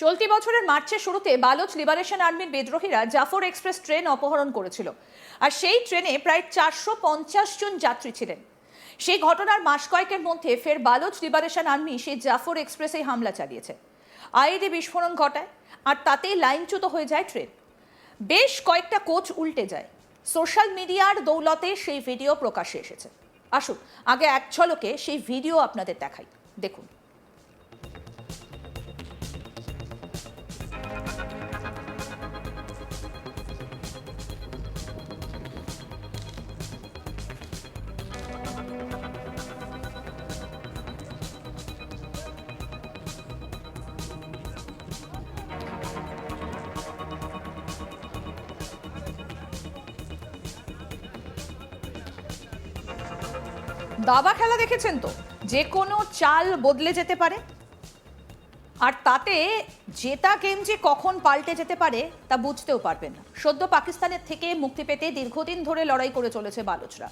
চলতি বছরের মার্চের শুরুতে বালোচ লিবারেশন আর্মির বিদ্রোহীরা জাফর এক্সপ্রেস ট্রেন অপহরণ করেছিল। আর সেই ট্রেনে প্রায় চারশো পঞ্চাশ জন যাত্রী ছিলেন। সেই ঘটনার মাস কয়েকের মধ্যে ফের বালোচ লিবারেশন আর্মি সেই জাফর এক্সপ্রেসে হামলা চালিয়েছে। আইডি বিস্ফোরণ ঘটায়, আর তাতেই লাইনচ্যুত হয়ে যায় ট্রেন। বেশ কয়েকটা কোচ উল্টে যায়। সোশ্যাল মিডিয়ার দৌলতে সেই ভিডিও প্রকাশে এসেছে। আসুন, আগে এক ঝলকে সেই ভিডিও আপনাদের দেখাই। দেখুন। দাবা খেলা দেখেছেন তো? যে কোনো চাল বদলে যেতে পারে। আর তাতে জেতা গেম যে কখন পাল্টে যেতে পারে, তা বুঝতেও পারবেন না। সদ্য পাকিস্তানের থেকে মুক্তি পেতে দীর্ঘদিন ধরে লড়াই করে চলেছে বালুচরা।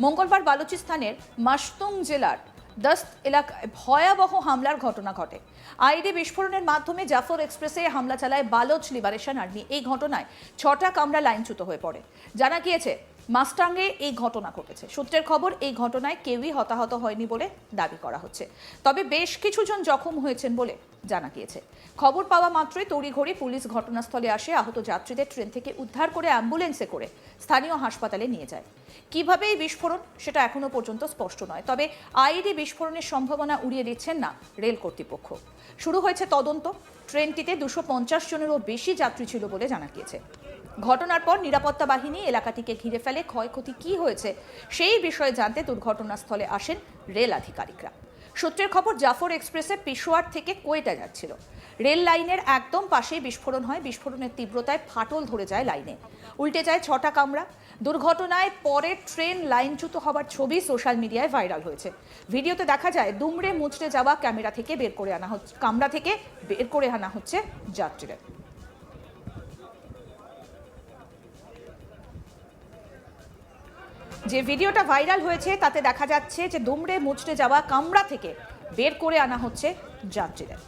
মঙ্গলবার বালুচিস্তানের মাসতুং জেলার দস্ত এলাকায় ভয়াবহ হামলার ঘটনা ঘটে। আইডি বিস্ফোরণের মাধ্যমে জাফর এক্সপ্রেসে হামলা চালায় বালোচ লিবারেশন আর্মি। এই ঘটনায় ছটা কামরা লাইনচ্যুত হয়ে পড়ে। জানা গিয়েছে মাস্টাঙ্গে এই ঘটনা ঘটেছে। সূত্রের খবর, এই ঘটনায় কেউই হতাহত হয়নি বলে দাবি করা হচ্ছে। তবে বেশ কিছুজন জখম হয়েছেন বলে জানা গিয়েছে। খবর পাওয়া মাত্রই তড়িঘড়ি পুলিশ ঘটনাস্থলে আসে। আহত যাত্রীদের ট্রেন থেকে উদ্ধার করে অ্যাম্বুলেন্সে করে স্থানীয় হাসপাতালে নিয়ে যায়। কীভাবে এই বিস্ফোরণ, সেটা এখনও পর্যন্ত স্পষ্ট নয়। তবে আইডি বিস্ফোরণের সম্ভাবনা উড়িয়ে দিচ্ছেন না রেল কর্তৃপক্ষ। শুরু হয়েছে তদন্ত। ট্রেনটিতে দুশো পঞ্চাশ জনেরও বেশি যাত্রী ছিল বলে জানা গিয়েছে। ঘটনার পর নিরাপত্তা বাহিনী এলাকাটিকে ঘিরে ফেলে ক্ষয়ক্ষতি কি হয়েছে সেই বিষয়ে জানতে দুর্ঘটনাস্থলে আসেন রেল আধিকারিকরা। সূত্রের খবর, জাফর এক্সপ্রেসে পেশোয়ার থেকে কোয়েটা যাচ্ছিল। রেল লাইনের একদম পাশেই বিস্ফোরণ হয়। বিস্ফোরণের তীব্রতায় ফাটল ধরে যায় লাইনে। উল্টে যায় ছটা কামরা। দুর্ঘটনায় পরে ট্রেন লাইনচ্যুত হবার ছবি সোশ্যাল মিডিয়ায় ভাইরাল হয়েছে। ভিডিওতে দেখা যায়, দুমড়ে মুচড়ে যাওয়া ক্যামেরা থেকে বের করে আনা হচ্ছে কামরা থেকে বের করে আনা হচ্ছে যাত্রীদের যে ভিডিওটা ভাইরাল হয়েছে, তাতে দেখা যাচ্ছে যে দুমড়ে মুচড়ে যাওয়া কামরা থেকে বের করে আনা হচ্ছে যাত্রীদের।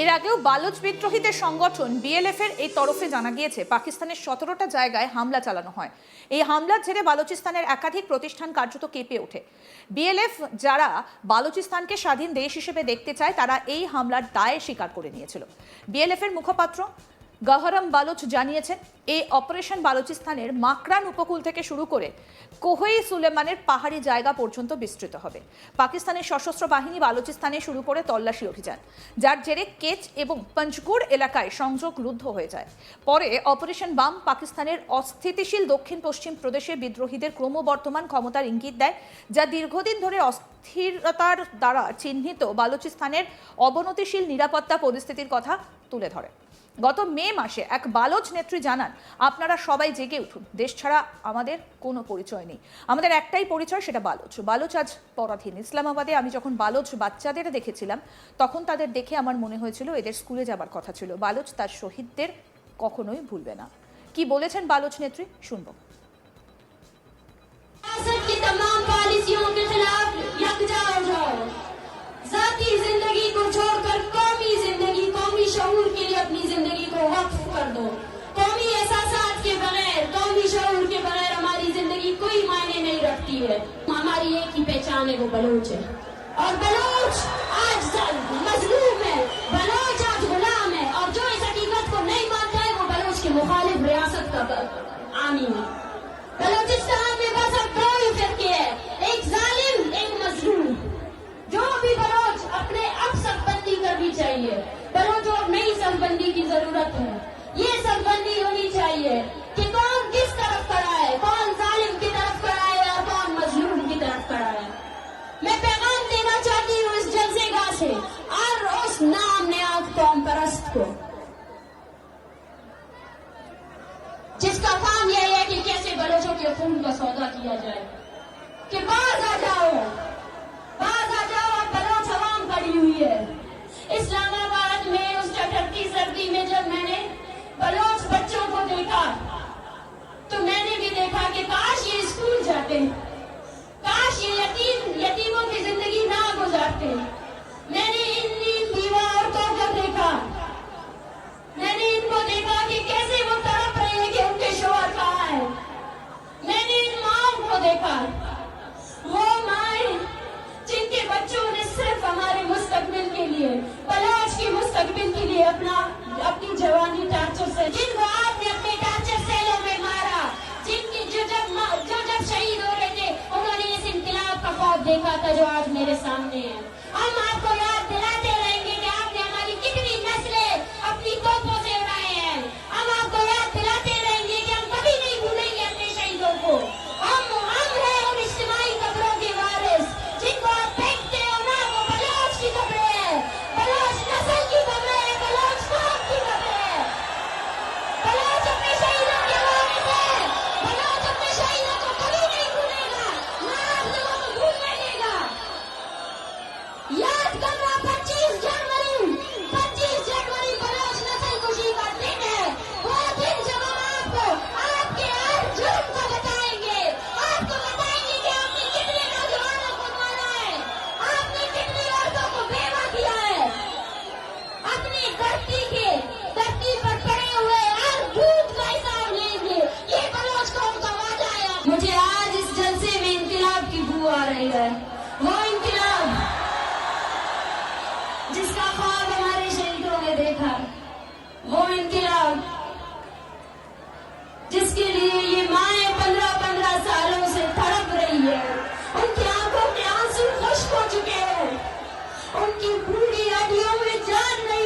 এর আগেও বালুচ বিদ্রোহীদের সংগঠন বিএলএফ এর এই তরফে জানা গিয়েছে, পাকিস্তানের সতেরোটা জায়গায় হামলা চালানো হয়। এই হামলার জেরে বালুচিস্তানের একাধিক প্রতিষ্ঠান কার্যত কেঁপে ওঠে। বিএলএফ যারা বালুচিস্তানকে স্বাধীন দেশ হিসেবে দেখতে চায়, তারা এই হামলার দায় স্বীকার করে নিয়েছিল। বিএলএফ এর মুখপাত্র গহরম বালুচ জানিয়েছেন, এই অপারেশন বালুচিস্তানের মাকরান উপকূল থেকে শুরু করে কোহই সুলেমানের পাহাড়ি জায়গা পর্যন্ত বিস্তৃত হবে। পাকিস্তানের সশস্ত্র বাহিনী বালুচিস্তানে শুরু করে তল্লাশি অভিযান, যার জেরে কেচ এবং পঞ্চগুড় এলাকায় সংযোগ রুদ্ধ হয়ে যায়। পরে অপারেশন বাম পাকিস্তানের অস্থিতিশীল দক্ষিণ পশ্চিম প্রদেশে বিদ্রোহীদের ক্রমবর্ধমান ক্ষমতার ইঙ্গিত দেয়, যা দীর্ঘদিন ধরে অস্থিরতার দ্বারা চিহ্নিত বালুচিস্তানের অবনতিশীল নিরাপত্তা পরিস্থিতির কথা তুলে ধরে। গত মে মাসে এক বালোচ নেত্রী জানান, আপনারা সবাই জেগে উঠুন। দেশ ছাড়া আমাদের কোনো পরিচয় নেই। আমাদের একটাই পরিচয়, সেটা বালোচ বালোচ আজ পরাধীন। ইসলামাবাদে আমি যখন বালোচ বাচ্চাদের দেখেছিলাম, তখন তাদের দেখে আমার মনে হয়েছিল এদের স্কুলে যাবার কথা ছিল। বালোচ তার শহীদদের কখনোই ভুলবে না। কি বলেছেন বালোচ নেত্রী? শুনব। کی ہے۔ ہماری ایک ہی پہچان ہے، وہ بلوچ ہے۔ اور بلوچ آج مظلوم ہے۔ بلوچ آج غلام ہے۔ اور جو اس حقیقت کو نہیں مانتا ہے، وہ بلوچ کے مخالف ریاست کا عامی ہے۔ بلوچستان میں کیا جائے کہ بعض مستقبل کے لیے۔ پلاش کے مستقبل کے لیے اپنا اپنی جوانی ٹارچر سے جن کو آپ نے اپنے ٹارچر سیلوں میں مارا، جن کی جو جب جو جب شہید ہو رہے تھے، انہوں نے اس انقلاب کا خواب دیکھا تھا جو آج میرے سامنے ہے۔ ہم آپ کو یاد ہے۔ وہ انقلاب جس کا خواب ہمارے شہیدوں نے دیکھا، وہ انقلاب جس کے لیے یہ مائیں پندرہ پندرہ سالوں سے تڑپ رہی ہے۔ ان کی آنکھوں کے آنسو خشک ہو چکے ہیں۔ ان کی بھوڑی ہڈیوں میں جان نہیں